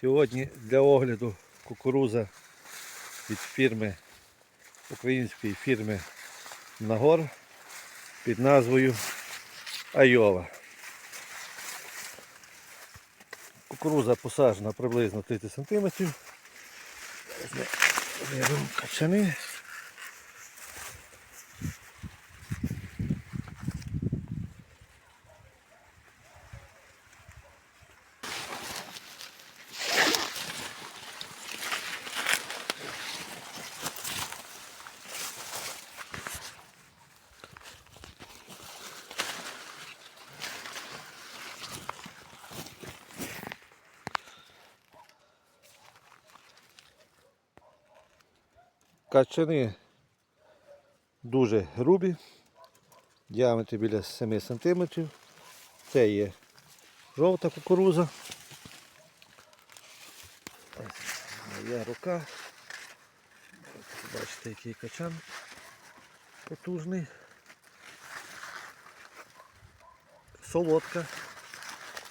Сьогодні для огляду кукуруза від фірми, української фірми Нагор під назвою Айова. Кукуруза посаджена приблизно 30 см. Вирвемо качани. Качани дуже грубі, діаметр біля 7 см. Це є жовта кукуруза. Ось моя рука. Бачите, який качан потужний. Солодка,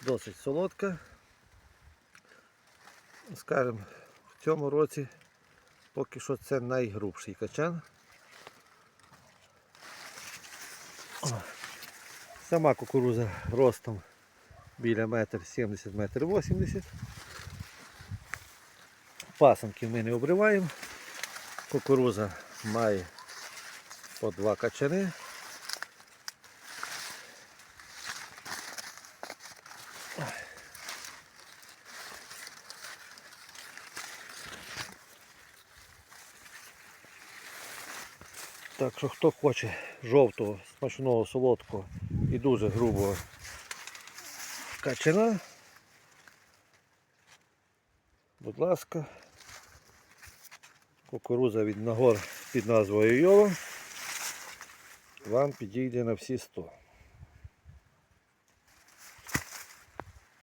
досить солодка. Скажемо, в цьому році Поки що це найгрубший качан. О, Сама кукуруза ростом біля метр 70 метр 80. Пасанки ми не обриваємо. Кукуруза має по два качани. Так що хто хоче жовтого, смачного, солодкого і дуже грубого качана, будь ласка, кукуруза від нагор під назвою Йова вам підійде на всі 100.